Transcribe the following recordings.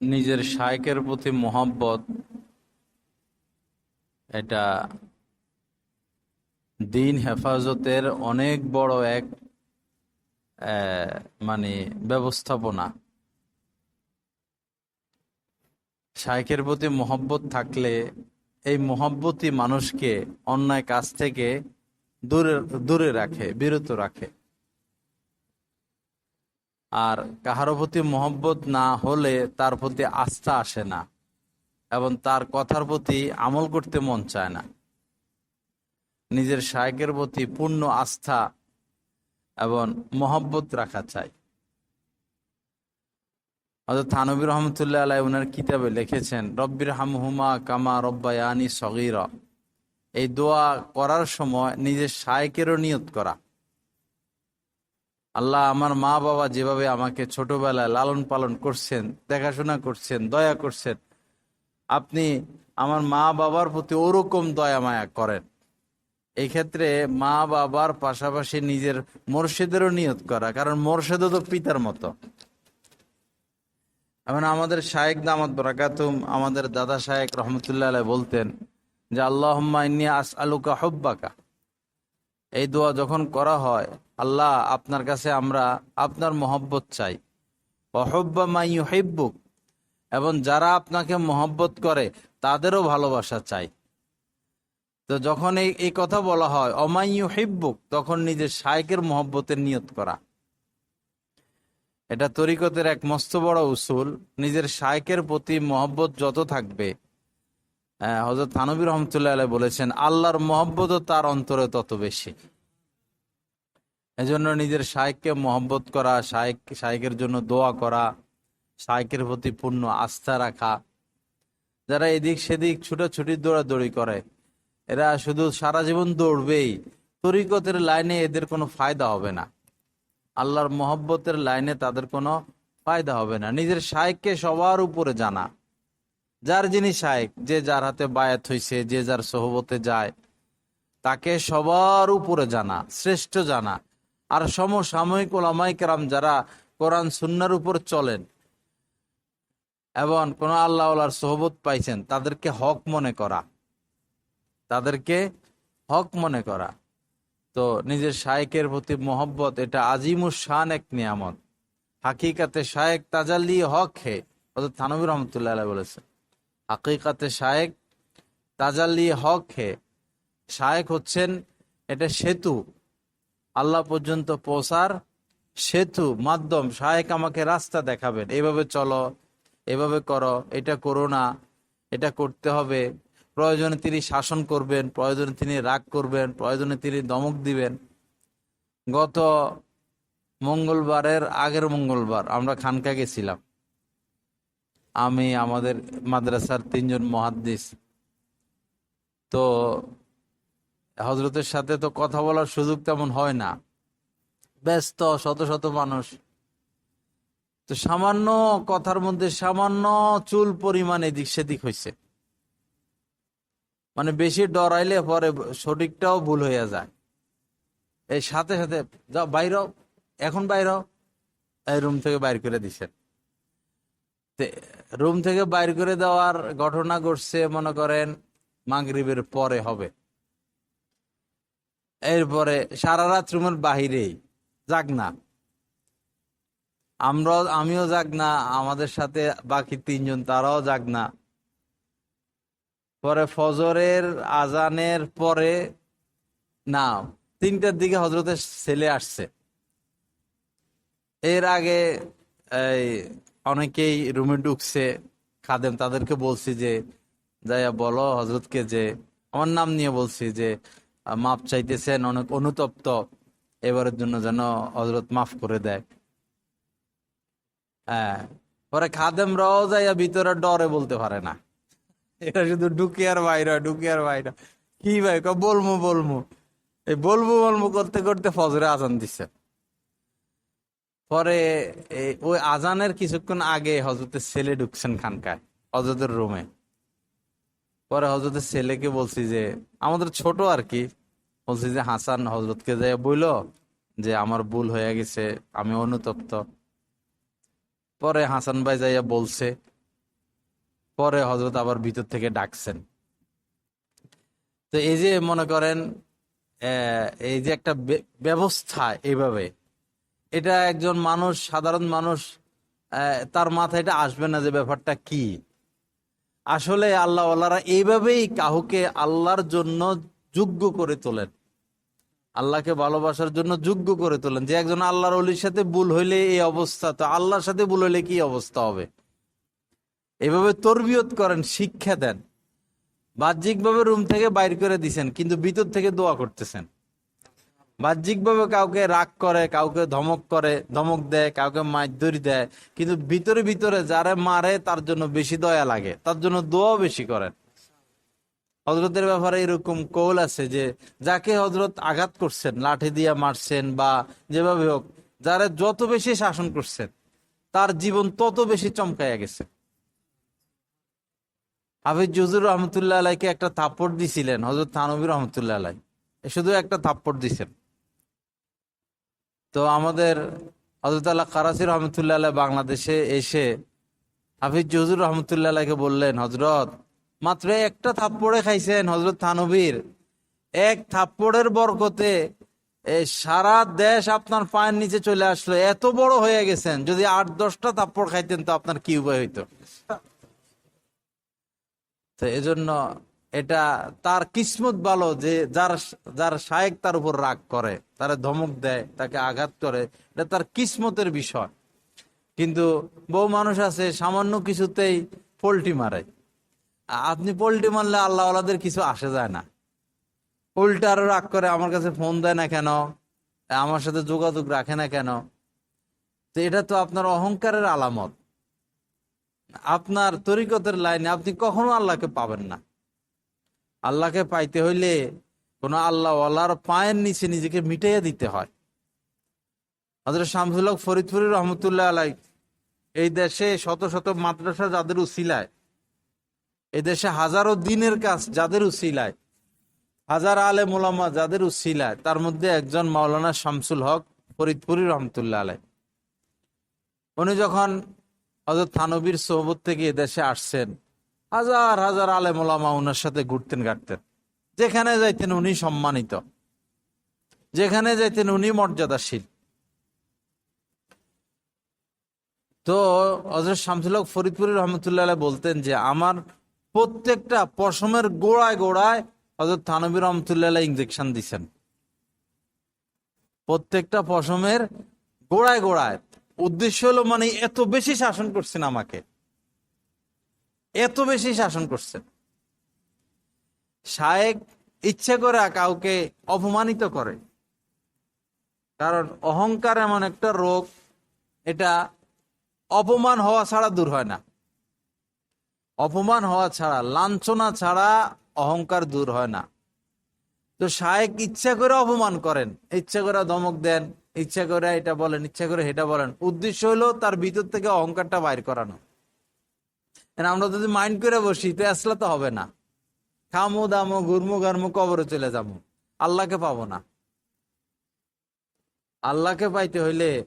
নিজের শায়কের প্রতি মোহাব্বত, এটা দিন হেফাজতের অনেক বড় এক মানে ব্যবস্থাপনা। শায়কের প্রতি মোহব্বত থাকলে এই মোহব্বতই মানুষকে অন্যায় কাজ থেকে দূরে দূরে রাখে, বিরত রাখে। আর কাহারো প্রতি মহব্বত না হলে তার প্রতি আস্থা আসে না এবং তার কথার প্রতি আমল করতে মন চায় না। নিজের শায়কের প্রতি পূর্ণ আস্থা এবং মহব্বত রাখা চাই। অর্থাৎ থানবী রহমতুল্লাহ আলাই ওনার কিতাবে লিখেছেন, রব্বির হামহুমা কামা রব্বায়ানি সগির। এই দোয়া করার সময় নিজের শায়কেরও নিয়ত করা। আল্লাহ আমার মা বাবা যেভাবে আমাকে ছোটবেলায় লালন পালন করছেন, দেখাশোনা করছেন, দয়া করছেন, আপনি আমার মা বাবার প্রতি ওরকম দয়া মায়া করেন। এই ক্ষেত্রে মা বাবার পাশাপাশি নিজের মোর্শেদেরও নিয়ত করা, কারণ মোর্শেদও তো পিতার মতো। এখন আমাদের শায়েক দামাত বরাকাতুম, আমাদের দাদা শায়েক রহমতুল্লাহ আলাই বলতেন যে আল্লাহ আস আলুকা হব্বাকা। এই দোয়া যখন করা হয় আল্লাহ, আপনার কাছে আমরা আপনার মহব্বত চাই। অহব্বা মাই হেব্বুক এবং যারা আপনাকে মহব্বত করে, তাদেরও ভালোবাসা চাই। তো যখন এই এই কথা বলা হয় অমাইয়ু হেব্বুক তখন নিজের শায়কের মহব্বতের নিয়ত করা। এটা তরিকতের এক মস্ত বড় উসুল। নিজের শায়কের প্রতি মহব্বত যত থাকবে হজরত থানবী রহমতুল্লাহ আলাই বলেছেন, আল্লাহর মহব্বতও তার অন্তরে তত বেশি। এজন্য নিজের শায়ককে মহব্বত করা, শায়ক, শায়কের জন্য দোয়া করা, শায়কের প্রতি পূর্ণ আস্থা রাখা। যারা এদিক সেদিক ছুটাছুটি, দৌড়াদৌড়ি করে, এরা শুধু সারা জীবন দৌড়বেই। তরিকতের লাইনে এদের কোনো ফায়দা হবে না। আল্লাহর মহব্বতের লাইনে তাদের কোনো ফায়দা হবে না। নিজের শায়ককে সবার উপরে জানা। যার যিনি শায়েক, যে যার হাতে বায়াত হইছে, যে যার সহবতে যায়, তাকে সবার উপরে জানা, শ্রেষ্ঠ জানা। আর সমসাময়িক ওলামাইকেরাম যারা কোরআন সুন্নার উপর চলেন এবং কোন আল্লাহ সহবত পাইছেন, তাদেরকে হক মনে করা। তাদেরকে হক মনে করা। তো নিজের শায়েকের প্রতি মোহব্বত, এটা আজিমুর শান এক নিয়ামত। হাকিকাতে শায়েক তাজাল্লি হক হে অর্থাৎ থানবির রহমতুল্লাহ বলেছেন। হাকিকাতে শায়েক তাজাল্লি হক হে। শায়েক হচ্ছেন, এটা সেতু। আল্লাহ পর্যন্ত পৌঁছার সেতু, মাধ্যম শায়েক আমাকে রাস্তা দেখাবেন। এভাবে চলো, এভাবে করো, এটা করো না, এটা করতে হবে। প্রয়োজনে তিনি শাসন করবেন, প্রয়োজনে তিনি রাগ করবেন, প্রয়োজনে তিনি দমক দিবেন। গত মঙ্গলবারের আগের মঙ্গলবার আমরা খানকা গেছিলাম। আমি, আমাদের মাদ্রাসার তিনজন মহাদ্দিস। তো হজরতের সাথে তো কথা বলার সুযোগ তেমন হয় না। ব্যস্ত, শত শত মানুষ। তো সামান্য কথার মধ্যে সামান্য চুল পরিমাণ এদিক সেদিক হয়েছে মানে বেশি ডরাইলে পরে সঠিকটাও ভুল হয়ে যায়। এই সাথে সাথে, যাও বাইর এখন বাইর এই রুম থেকে বাইর করে দিছেন। রুম থেকে বাইর করে দেওয়ার ঘটনা ঘটছে, মনে করেন, মাগরিবের পরে হবে। এরপরে সারা রাত রুমের বাহিরেই যাক না। আমরা আমিও যাক না, আমাদের সাথে বাকি তিনজন তারাও যাক না। পরে ফজরের আজানের পরে, না, তিনটার দিকে হজরতের ছেলে আসছে। এর আগে, এই, অনেকেই রুমে ঢুকছে, খাদেম তাদেরকে বলছি যে, যাইয়া বলো হজরতকে যে, আমার নাম নিয়ে বলছি যে মাপ চাইতেছেন অনেক অনুতপ্ত। এবারের জন্য যেন হজরত মাফ করে দেয়। হ্যাঁ পরে খাদেমরাও যাইয়া ভিতরে ডরে বলতে পারে না। এটা শুধু ঢুকে আর বাইরে ঢুকে আর বাইরে। কি ভাই বলব বলব এই বলব বলব করতে করতে ফজরে আজান দিচ্ছে পরে ওই আজানের কিছুক্ষণ আগে হজরতের ছেলে ঢুকছেন খানকায় হজরতের রুমে। পরে হজরতের ছেলেকে বলছি যে, আমাদের ছোট আর কি। বলছি যে, হাসান হজরতকে যাই বইল যে আমার ভুল হয়ে গেছে, আমি অনুতপ্ত। পরে হাসান ভাই যাইয়া বলছে, পরে হজরত আবার ভিতর থেকে ডাকছেন। তো এই যে মনে করেন এই যে একটা ব্যবস্থা এইভাবে, এটা একজন মানুষ, সাধারণ মানুষ তার মাথায় এটা আসবে না যে ব্যাপারটা কি? আসলে আল্লাহ আল্লাহরা এইভাবেই কাহুকে আল্লাহর জন্য যোগ্য করে তোলেন। আল্লাহকে ভালোবাসার জন্য যোগ্য করে তোলেন। যে একজন আল্লাহর অলির সাথে ভুল হইলে এই অবস্থা, তো আল্লাহর সাথে ভুল হইলে কি অবস্থা হবে? এভাবে তরবিয়ত করেন, শিক্ষা দেন। বাহ্যিকভাবে রুম থেকে বাইর করে দিছেন, কিন্তু ভিতর থেকে দোয়া করতেছেন। বাহ্যিকভাবে কাউকে রাগ করে, কাউকে ধমক করে, ধমক দেয়, কাউকে মাইদরি দেয়, কিন্তু ভিতরে ভিতরে যারে মারে তার জন্য বেশি দয়া লাগে, তার জন্য দোয়া বেশি করেন। হজরতের ব্যাপারে এরকম কৌল আছে যে, যাকে হজরত আঘাত করছেন, লাঠি দিয়ে মারছেন বা যেভাবে হোক, যারা যত বেশি শাসন করছেন, তার জীবন তত বেশি চমকাইয়া গেছে। হাফিজ জুজুর রহমতুল্লাহ আলাইকে একটা থাপ্পড় দিছিলেন হজরত থানবির রহমতুল্লাহ আলাই। শুধু একটা থাপ্পড় দিছেন। তো আমাদের হজরত আল্লাহ কারাসি রহমতুল্লাহ বাংলাদেশে এসে হাফিজ জুজুর রহমতুল্লাহ আলাইকে বললেন হজরত মাত্র একটা থাপ্পড়ে খাইছেন হজরত থানবীর। এক থাপ্পড়ের বরকতে সারা দেশ আপনার পায়ের নিচে চলে আসলো। এত বড় হয়ে গেছেন, যদি আট, দশটা থাপ্পড় খাইতেন তো আপনার কি উপায় হইতো? তো এজন্য এটা তার কিসমত ভালো যে যার যার শায়েক তার উপর রাগ করে, তারা ধমক দেয়, তাকে আঘাত করে, এটা তার কিসমতের বিষয়। কিন্তু বহু মানুষ আছে, সামান্য কিছুতেই পোল্টি মারে। আপনি পোল্টি মারলে আল্লাহ আল্লাহদের কিছু আসে যায় না। উল্টা আরও রাগ করে, আমার কাছে ফোন দেয় না কেন? আমার সাথে যোগাযোগ রাখে না কেন? তো এটা তো আপনার অহংকারের আলামত। আপনার তরিকতের লাইনে আপনি কখনো আল্লাহকে পাবেন না। আল্লাহকে পাইতে হইলে কোন আল্লাহ আল্লাহর পায়ের নিচে নিজেকে মিটাইয়া দিতে হয়। হজরত শামসুল হক ফরিদপুরি রহমতুল্লাহ আলাই এই দেশে শত শত মাদ্রাসা যাদের উসিলায়, এই দেশে হাজারো দিনের কাজ যাদের উসিলায়, হাজার আলে মোলামা যাদের উসিলায়, তার মধ্যে একজন মাওলানা শামসুল হক ফরিদপুরি রহমতুল্লাহ আলাই উনি যখন হজরত থানবীর সোহবত থেকে এদেশে আসছেন হাজার হাজার আলেম ওলামা ওনার সাথে ঘুরতেন গাড়তেন যেখানে যাইতেন উনি সম্মানিত। যেখানে যাইতেন উনি মর্যাদাশীল। তো হজরত শামসুল হক ফরিদপুরি রহমতুল্লাহ বলতেন যে, আমার প্রত্যেকটা পশমের গোড়ায় গোড়ায় হজরত থানবী রহমতুল্লাহ ইঞ্জেকশন দিচ্ছেন প্রত্যেকটা পশমের গোড়ায় গোড়ায়। উদ্দেশ্য হলো মানে এত বেশি শাসন করছেন আমাকে। এত বেশি শাসন করছেন শায়েক ইচ্ছে করে কাউকে অপমানিত করে। কারণ অহংকার এমন একটা রোগ, এটা অপমান হওয়া ছাড়া দূর হয় না। অপমান হওয়া ছাড়া, লাঞ্ছনা ছাড়া অহংকার দূর হয় না। তো শায়েক ইচ্ছা করে অপমান করেন, ইচ্ছা করে ধমক দেন, ইচ্ছা করে এটা বলেন, ইচ্ছা করে এটা বলেন। উদ্দেশ্য হলো তার ভিতর থেকে অহংকারটা বাইর করানো। আমরা যদি মাইন্ড করে বসি তো আসলে তো হবে না। খামো দামো ঘুরমো ঘারমো কবরে চলে যাব। আল্লাহকে পাবো না। আল্লাহকে পাইতে হইলে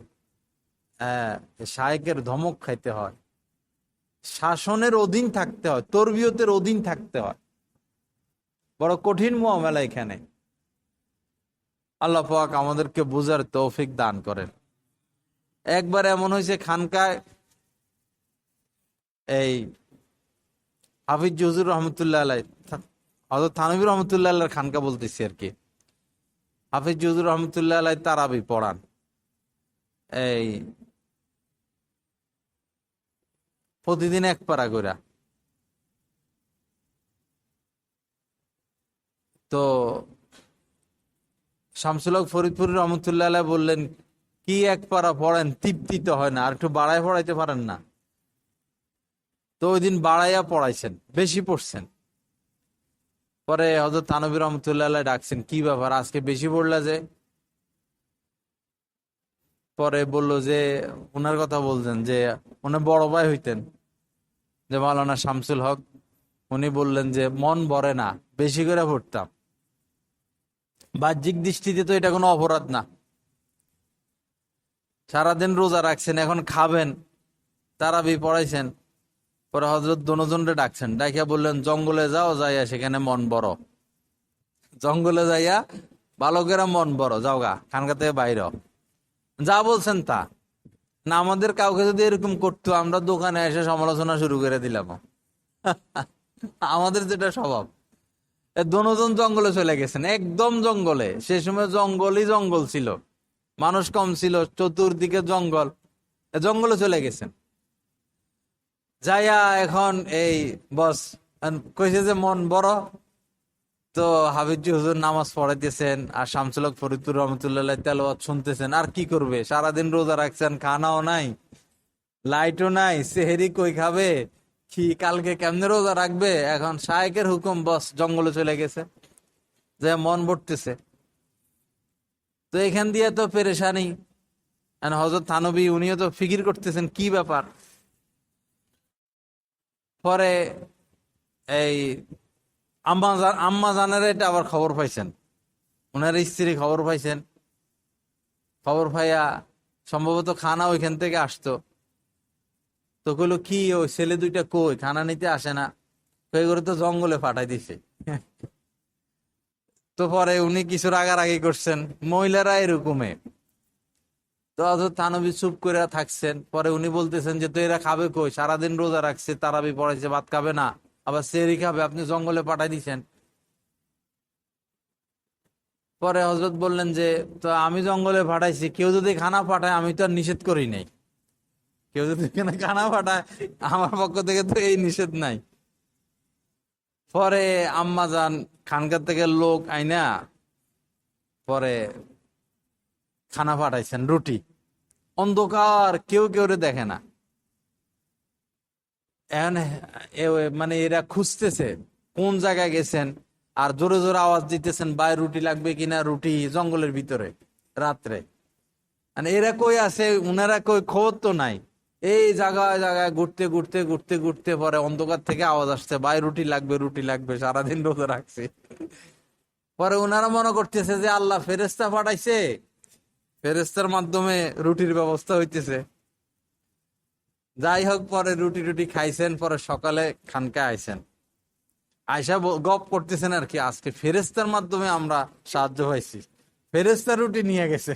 আহ, শায়েকের ধমক খাইতে হয়। শাসনের অধীন থাকতে হয় তরবিয়তের অধীন থাকতে হয়। বড় কঠিন মোয়ামেলা এখানে। আল্লাহ পাক আমাদেরকে বুঝার তৌফিক দান করেন। একবার এমন হয়েছে খানকায় এই হাফিজ জহুর রহমতুল্লাহ আলাই হজরত থানবী রহমতুল্লাহ আল্লাহর খানকা বলতেছি আর কি। হাফিজ জহুর রহমতুল্লাহ আলাই তারাবি পড়ান। এই প্রতিদিন এক পারা কইরা। তো শামসুল হক ফরিদপুর রহমতুল্লাহ বললেন, কি এক পারা পড়েন তৃপ্তিতে হয় না, আর একটু বাড়ায় পড়াইতে পারেন না। তো ওই দিন বাড়াইয়া পড়াইছেন, বেশি পড়ছেন। পরে হজরত তানবী রহমতুল্লাহ ডাকছেন, কি ব্যাপার, আজকে বেশি পড়লা যে? পরে বলল যে ওনার কথা বলছেন যে, উনি বড় ভাই হইতেন, যে মাওলানা শামসুল হক। উনি বললেন যে, মন ভরে না, বেশি করে পড়তাম। বাহ্যিক দৃষ্টিতে তো এটা কোনো অপরাধ না। সারাদিন রোজা রাখছেন, এখন খাবেন তারা তারাবি পড়াইছেন পরে হজরত দনজনরে ডাকছেন, ডাকিয়া বললেন, জঙ্গলে যাও, যাইয়া সেখানে মন বড় জঙ্গলে যাইয়া বালকেরা মন বড় যাও গা, খানকা থেকে বাইর যা বলছেন তা। না, আমাদের কাউকে যদি এরকম করতো, আমরা দোকানে এসে সমালোচনা শুরু করে দিলাম। আমাদের যেটা স্বভাব। দনোজন জঙ্গলে চলে গেছেন, একদম জঙ্গলে। সে সময় জঙ্গলই জঙ্গল ছিল। মানুষ কম ছিল, চতুর্দিকে জঙ্গল। জঙ্গলে চলে গেছেন। যাইয়া এখন এই বস কইছে যে মন বড়। তো হাবিজি হুজুর নামাজ পড়াইতেছেন, আর শামসুলক ফরিদুর রহমতুল্লাহ তেলাওয়াত শুনতেছেন। আর কি করবে? সারাদিন রোজা রাখছেন, খানাও নাই, লাইটও নাই, সেহেরি কই খাবে? কি, কালকে কেমনে রোজা রাখবে? এখন শায়েকের হুকুম, বস, জঙ্গলে চলে গেছে। যে মন ভরতেছে। তো এখান দিয়ে তো পেরেশানি। হজরত থানবী, উনিও তো ফিকির করতেছেন, কি ব্যাপার? পরে এই আম্মা জান- আম্মা জানের এটা আবার খবর পাইছেন। ওনার স্ত্রী খবর পাইছেন। খবর পাইয়া সম্ভবত খানা ওইখান থেকে আসতো। তো কইলো, কি ওই ছেলে দুইটা কই? খানা নিতে আসে না। কই করে তো জঙ্গলে পাঠাই দিছে। তো পরে উনি কিছু রাগারাগি করছেন। মহিলারা এরকমে। তো থানবী চুপ করে থাকছেন। পরে উনি বলতেছেন যে, তো এরা খাবে কই? সারাদিন রোজা রাখছে, তারাবি পড়াইছে, ভাত খাবে না। আবার সেরি খাবে, আপনি জঙ্গলে পাঠাই দিছেন। পরে হজরত বললেন যে, তো আমি জঙ্গলে পাঠাইছি, কেউ যদি খানা পাঠায়, আমি তো আর নিষেধ করি নাই। কেউ যদি খানা পাঠায়, আমার পক্ষ থেকে তো এই নিষেধ নাই। পরে আম্মা যান, খানকার থেকে লোক আইনা, পরে খানা পাঠাইছেন, রুটি। অন্ধকার, কেউ কেউ দেখে না। মানে এরা খুঁজতেছে কোন জায়গায় গেছেন, আর জোরে জোরে আওয়াজ দিতেছেন, বাই রুটি লাগবে কিনা রুটি জঙ্গলের ভিতরে, রাত্রে। মানে এরা কই আছে, উনারা কই খবর তো নাই। এই জায়গায় জায়গায় ঘুরতে ঘুরতে ঘুরতে ঘুরতে পরে অন্ধকার থেকে আওয়াজ আসছে, বাই রুটি লাগবে রুটি লাগবে, সারাদিন রোজা রাখছে। পরে ওনারা মনে করতেছে যে আল্লাহ ফেরেস্তা পাঠাইছে। ফেরেস্তার মাধ্যমে রুটির ব্যবস্থা হইতেছে। যাই হোক, পরে রুটি টুটি খাইছেন, পরে সকালে খানকা আইসেন আয়সা গপ করতেছেন আর কি, আজকে ফেরেস্তার মাধ্যমে আমরা সাহায্য পাইছি। ফেরেস্তা রুটি নিয়ে গেছে।